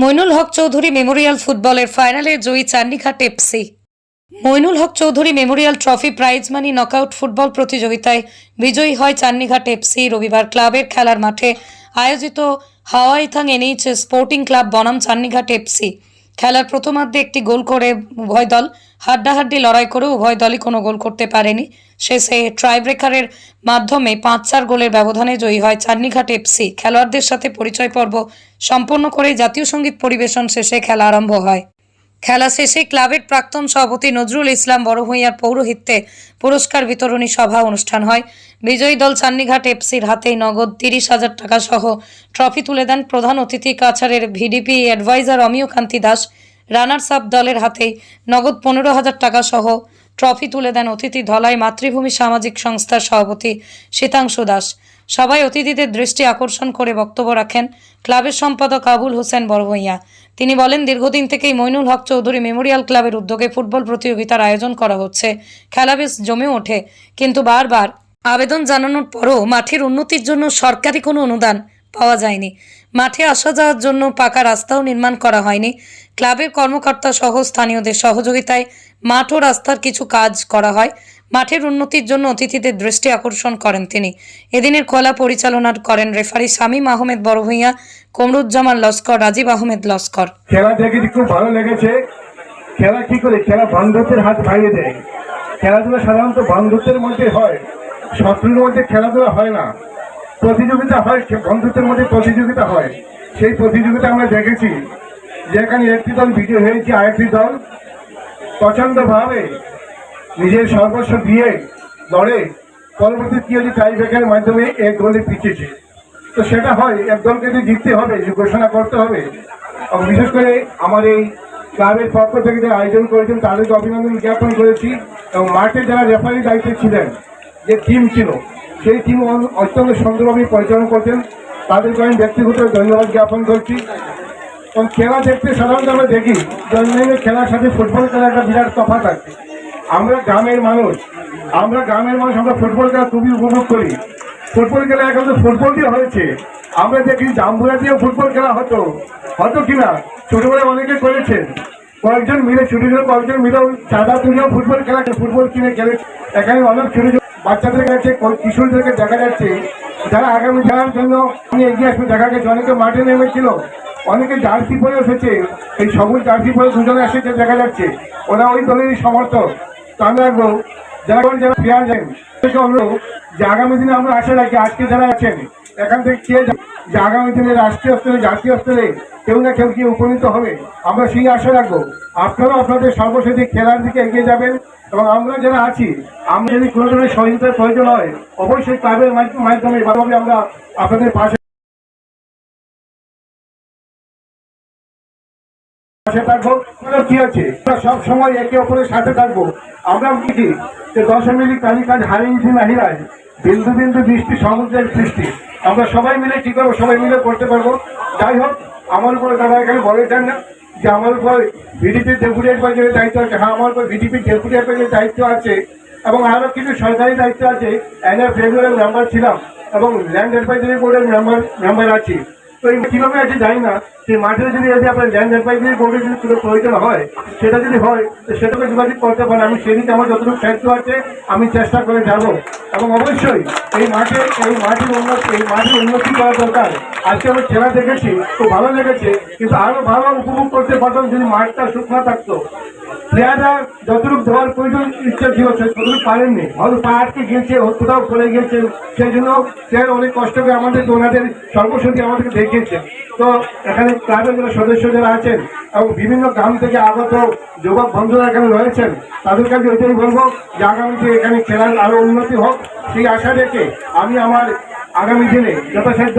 Moinul Haque Chowdhury memorial ফুটবলের ফাইনালে জয়ী Chandighat FC Moinul Haque Chowdhury memorial trophy prize money knockout football প্রতিযোগিতায় বিজয়ী হয় চান্ডিঘাট এফসি রবিবার ক্লাবের খেলার মাঠে আয়োজিত হাওয়াইথাং এনএইচ স্পোর্টিং ক্লাব বনাম চান্ডিঘাট এফসি খেলার প্রথমার্ধে একটি গোল করে উভয় দল হাড্ডাহাড্ডি লড়াই করে উভয় দলই কোনো গোল করতে পারেনি। শেষে ট্রাইব্রেকারের মাধ্যমে পাঁচ চার গোলের ব্যবধানে জয়ী হয় চান্নিঘাট এফসি খেলোয়াড়দের সাথে পরিচয় পর্ব সম্পন্ন করে জাতীয় সংগীত পরিবেশন শেষে খেলা আরম্ভ হয়। খেলা শেষে ক্লাবের প্রাক্তন সভাপতি নজরুল ইসলাম বড়ভূঁইয়ার পৌরোহিত্যে পুরস্কার বিতরণী সভা অনুষ্ঠান হয়। বিজয়ী দল চান্নিঘাট এফসির হাতেই নগদ তিরিশ হাজার টাকা সহ ট্রফি তুলে দেন প্রধান অতিথি কাছাড়ের VDP adviser Amiya Kanti Das. Runners up দলের হাতেই নগদ পনেরো হাজার টাকা সহ ট্রফি তুলে দেন অতিথি ধলাই মাতৃভূমি সামাজিক সংস্থার সভাপতি শীতাংশু দাস। সবাই অতিথিদের দৃষ্টি আকর্ষণ করে বক্তব্য রাখেন ক্লাবের সম্পাদক আবুল হোসেন বড়ভূঁইয়া। তিনি বলেন, দীর্ঘদিন থেকেই মইনুল হক চৌধুরী মেমোরিয়াল ক্লাবের উদ্যোগে ফুটবল প্রতিযোগিতার আয়োজন করা হচ্ছে। খেলা বেশ জমে ওঠে, কিন্তু বারবার আবেদন জানানোর পরও মাঠের উন্নতির জন্য সরকারি কোনো অনুদান পাওয়া যায়নি। মাঠে আসা যাওয়ার জন্য পাকা রাস্তাও নির্মাণ করা হয়নি। ক্লাবের কর্মকর্তা সহ স্থানীয়দের সহযোগিতায় মাঠ ও রাস্তার কিছু কাজ করা হয়। মাঠের উন্নতির জন্য অতিথিদের দৃষ্টি আকর্ষণ করেন তিনি। এদিনের কলা পরিচালনা করেন রেফারি শামীম আহমেদ বড়ভূঁইয়া, কমরুজ্জামান লস্কর, রাজীব আহমেদ লস্কর। খেলা দেখে খুব ভালো লেগেছে? খেলা কি করে? খেলা বন্ধুত্বের হাত ভাঙিয়ে দেয়। খেলাধুলা সাধারণত বন্ধুত্বের মধ্যে হয়। শত্রুর মধ্যে খেলাধুলা হয় না। প্রতিযোগিতা হয় বন্ধুত্বের মধ্যে প্রতিযোগিতা হয়। সেই প্রতিযোগিতা আমরা দেখেছি যেখানে একটি দল বিজয় হয়েছে, আরেকটি দল প্রচন্ডভাবে নিজের সর্বস্ব দিয়ে লড়ে। পরবর্তী কি হয়েছে টাই ব্রেকের মাধ্যমে এক গোলে পিছিয়েছে। তো সেটা হয়, এক দলকে যদি জিততে হবে, যে ঘোষণা করতে হবে বিশেষ করে আমার এই ক্লাবের পক্ষ থেকে যারা আয়োজন করেছেন, তাদেরকে অভিনন্দন জ্ঞাপন করেছি। এবং মাঠে যারা রেফারি দায়িত্বে ছিলেন, যে টিম ছিল সেই টিম অত্যন্ত সুন্দরভাবে পরিচালনা করছেন। তাদেরকে আমি ব্যক্তিগত ধন্যবাদ জ্ঞাপন করছি। এবং খেলা দেখতে সাধারণত আমরা দেখি অন্যান্য খেলার সাথে ফুটবল খেলার একটা বিরাট তফাৎ আছে। আমরা গ্রামের মানুষ। আমরা গ্রামের মানুষ, আমরা ফুটবল খেলা খুবই উপভোগ করি। ফুটবল খেলা এখন তো ফুটবল দিয়ে হয়েছে। আমরা দেখি জাম্বুরা দিয়েও ফুটবল খেলা হতো। হতো কিনা? ছোটবেলায় অনেকে করেছেন। কয়েকজন মিলে ছুটি কয়েকজন মিলেও চাঁদা তুলেও ফুটবল খেলা ফুটবল কিনে খেলে এখানে অনেক ছোট ছোট বাচ্চাদের কাছে কিশোরদেরকে দেখা যাচ্ছে যারা আগামী যাওয়ার জন্য নিয়ে এগিয়ে আসবে দেখা গেছে অনেকে মাঠে নেমেছিল অনেকে জার্সি পরে এসেছে এই সবুজ জার্সি পরে দুজনে এসেছে দেখা যাচ্ছে ওরা ওই দলেরই সমর্থক তো আমি রাখব যারা যারা প্লেয়ার যান অনুরোধ যে আগামী দিনে আমরা আশা রাখি আজকে যারা আছেন এখান থেকে কে যে আগামী দিনে রাষ্ট্রীয় স্তরে, জাতীয় স্তরে কেউ না কেউ কি উপনীত হবে? আমরা সেই আশা রাখব। আপনারাও আপনাদের সর্বশেষে খেলার দিকে এগিয়ে যাবেন এবং আমরা যারা আছি, আমরা যদি কোনো ধরনের সহযোগিতার প্রয়োজন হয়, অবশ্যই ক্লাবের মাধ্যমে ভালোভাবে আমরা আপনাদের পাশে থাকব। কি আছে? একে অপরের সাথে থাকব। আমরা বুঝি যে দশমিক তালিকাজ হারিয়েছি না বিন্দু বিন্দু বৃষ্টি, সমুদ্রের সৃষ্টি। আমরা সবাই মিলে কি করব? সবাই মিলে করতে পারব। যাই হোক, আমার উপরে দাদা এখানে বলেছেন না যে আমার উপর ভিডিপির ডেপুটি অ্যাডভাইজারের দায়িত্ব আছে। হ্যাঁ আমার উপর ভিডিপির ডেপুটি অ্যাডভাইজারের দায়িত্ব আছে এবং আরও কিছু সরকারি দায়িত্ব আছে। এনএফ রেগুলার মেম্বার ছিলাম এবং ল্যান্ড অ্যাডভাইজারি বোর্ডের মেম্বার মেম্বার আছি। তো কীভাবে আছে জানি না। সেই মাঠে যদি যদি আপনার ল্যান্ড অ্যাডভাইজারি বোর্ডের যদি প্রয়োজন হয়, সেটা যদি হয় সেটাকে যোগাযোগ করতে পারেন। আমি সেদিকে আমার যতটুকু সাহায্য আছে, আমি চেষ্টা করে যাব এবং অবশ্যই এই মাঠে, এই মাঠের উন্নতি, এই মাঠের উন্নতি করা দরকার। আজকে আমি খেলা দেখেছি, খুব ভালো লেগেছে, কিন্তু আরও ভালো উপভোগ করতে পারতাম যদি মাঠটা শুকনো থাকতো। প্লেয়াররা যতটুকু দেওয়ার প্রয়োজন, ইচ্ছা ছিল ততটুকু পারেননি। হয়তো পা আটকে গিয়েছে কোথাও চলে গিয়েছে, সেই জন্য প্লেয়ার অনেক কষ্ট করে আমাদের ওনাদের সর্বশক্তি আমাদেরকে দেখিয়েছে। তো এখানে ক্লাবের যারা সদস্য যারা আছেন এবং বিভিন্ন গ্রাম থেকে আগত যুবক বন্ধুরা এখানে রয়েছেন তাদের কাছে ওইটাই বলব যে আগামীতে এখানে খেলার আরও উন্নতি হোক। সেই আশা রেখে আমি আমার আগামী দিনে যথাসাধ্য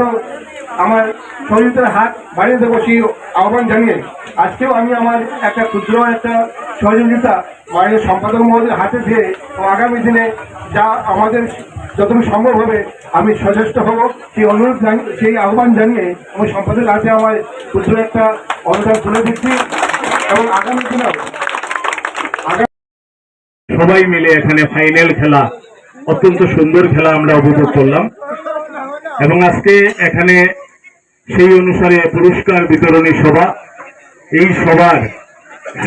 আমার শরীরের হাত বাড়িয়ে দেবো সেই আহ্বান জানিয়ে। আজকেও আমি আমার একটা ক্ষুদ্র একটা সহযোগিতা মায়ের সম্পাদক মহোদয়ের হাতে দিয়ে আগামী দিনে যা আমাদের যতটুকু সম্ভব হবে, আমি সচেষ্ট হব। সেই অনুরোধ সেই আহ্বান জানিয়ে আমি সম্পাদক হাতে আমার ক্ষুদ্র একটা অনুদান তুলে দিচ্ছি এবং আগামী আগামী সবাই মিলে এখানে ফাইনাল খেলা, অত্যন্ত সুন্দর খেলা আমরা উপভোগ করলাম। এবং আজকে এখানে সেই অনুসারে পুরস্কার বিতরণী সভা। এই সভার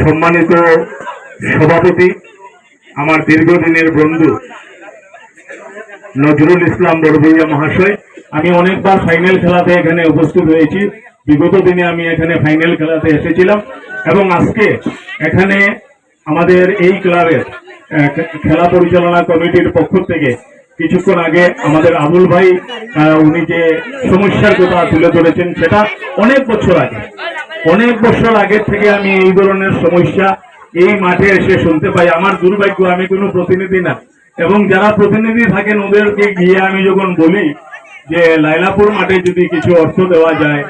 সম্মানিত সভাপতি আমার দীর্ঘদিনের বন্ধু নজরুল ইসলাম বড়ভূইয়া মহাশয়। আমি অনেকবার ফাইনাল খেলাতে এখানে উপস্থিত হয়েছি। বিগত দিনে আমি এখানে ফাইনাল খেলাতে এসেছিলাম এবং আজকে এখানে আমাদের এই ক্লাবের খেলা পরিচালনা কমিটির পক্ষ থেকে কিছুক্ষণ আগে আমাদের আবুল ভাই উনি যে সমস্যার কথা তুলে ধরেছেন সেটা অনেক বছর আগে। অনেক বছর আগের থেকে আমি এই ধরনের সমস্যা এই মাঠে এসে শুনতে পাই। আমার দুর্ভাগ্য, আমি কোনো প্রতিনিধি না। এবং যারা প্রতিনিধি থাকেন, ওদেরকে গিয়ে আমি যখন বলি যে, লাইলাপুর মাঠে যদি কিছু অর্থ দেওয়া যায়,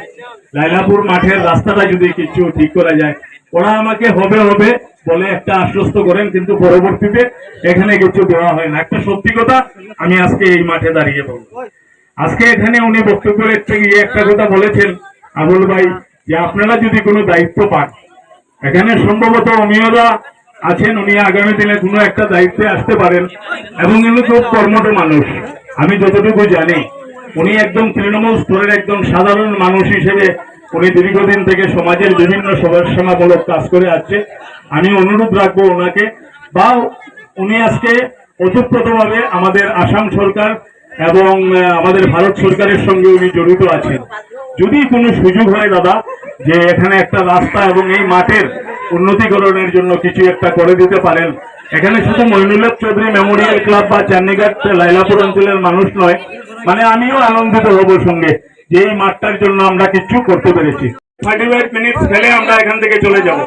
লাইলাপুর মাঠের রাস্তাটা যদি কিছু ঠিক করা যায়, ওরা আমাকে হবে হবে বলে একটা আশ্বস্ত করেন, কিন্তু পরবর্তীতে এখানে কিছু দেওয়া হয় না। একটা সত্যি কথা, আমি আজকে এই মাঠে দাঁড়িয়ে বলব। আজকে এখানে উনি বক্তব্য রাখতে গিয়ে একটা কথা বলেছেন আবুল ভাই, যে আপনারা যদি কোনো দায়িত্ব পান, এখানে সম্ভবত অমিয়রা আছেন, উনি আগামী দিনে কোনো একটা দায়িত্বে আসতে পারেন, এবং উনি খুব কর্মঠ মানুষ, আমি যতটুকু জানি। উনি একদম তৃণমূল স্তরের একদম সাধারণ মানুষ হিসেবে উনি দীর্ঘদিন থেকে সমাজের বিভিন্ন সমাজসেবামূলক কাজ করে আসছে। আমি অনুরোধ রাখব ওনাকে। বা উনি আজকে ওতপ্রোতভাবে আমাদের আসাম সরকার এবং আমাদের ভারত সরকারের সঙ্গে উনি জড়িত আছেন। যদি কোনো সুযোগ হয় দাদা, যে এখানে একটা রাস্তা এবং এই মাঠের উন্নতিকরণের জন্য কিছু একটা করে দিতে পারেন। এখানে শুধু মইনুল্লাহ চৌধুরী মেমোরিয়াল ক্লাব বা চান্দিঘাট লাইলাপুর অঞ্চলের মানুষ নয় মানে আমিও আনন্দিত হব সঙ্গে। যে এই মাঠটার জন্য আমরা কিছু করতে পেরেছি। থার্টি ফাইভ মিনিটস খেলে আমরা এখান থেকে চলে যাব।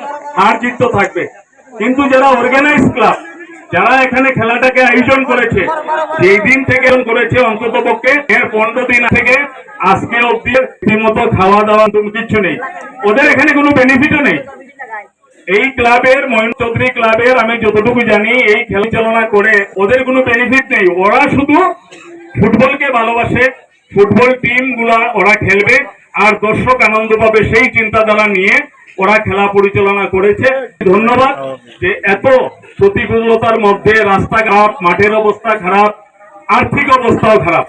আর জিত তো থাকবে। কিন্তু যারা অর্গানাইজ ক্লাব যারা এখানে খেলাটাকে আয়োজন করেছে যেই দিন থেকে করেছে অন্তত পক্ষে, এর পনেরো দিন থেকে আজকে অব্দি রীতিমতো খাওয়া দাওয়া তুমি কিচ্ছু নেই। ওদের এখানে কোনো বেনিফিটও নেই। এই ক্লাবের ময়ূর চৌধুরী ক্লাবের আমি যতটুকু জানি, এই খেলা চালনা করে ওদের কোনো বেনিফিট নেই। ওরা শুধু ফুটবলকে ভালোবাসে ফুটবল টিমগুলা ওরা খেলবে, আর দর্শক আনন্দ পাবে সেই চিন্তাধারা নিয়ে ওরা খেলা পরিচালনা করেছে। ধন্যবাদ যে এত প্রতিকূলতার মধ্যে রাস্তা খারাপ, মাঠের অবস্থা খারাপ, আর্থিক অবস্থাও খারাপ।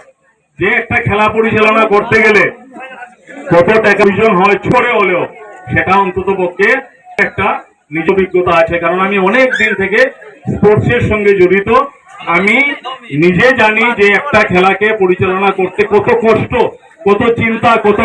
যে একটা খেলা পরিচালনা করতে গেলে কত টাকা হয় ছড়ে হলেও, সেটা অন্তত পক্ষে একটা নিজ অভিজ্ঞতা আছে। কারণ আমি অনেক দিন থেকে স্পোর্টসের সঙ্গে জড়িত। আমি নিজে জানি যে একটা খেলাকে পরিচালনা করতে কত কষ্ট কত চিন্তা কত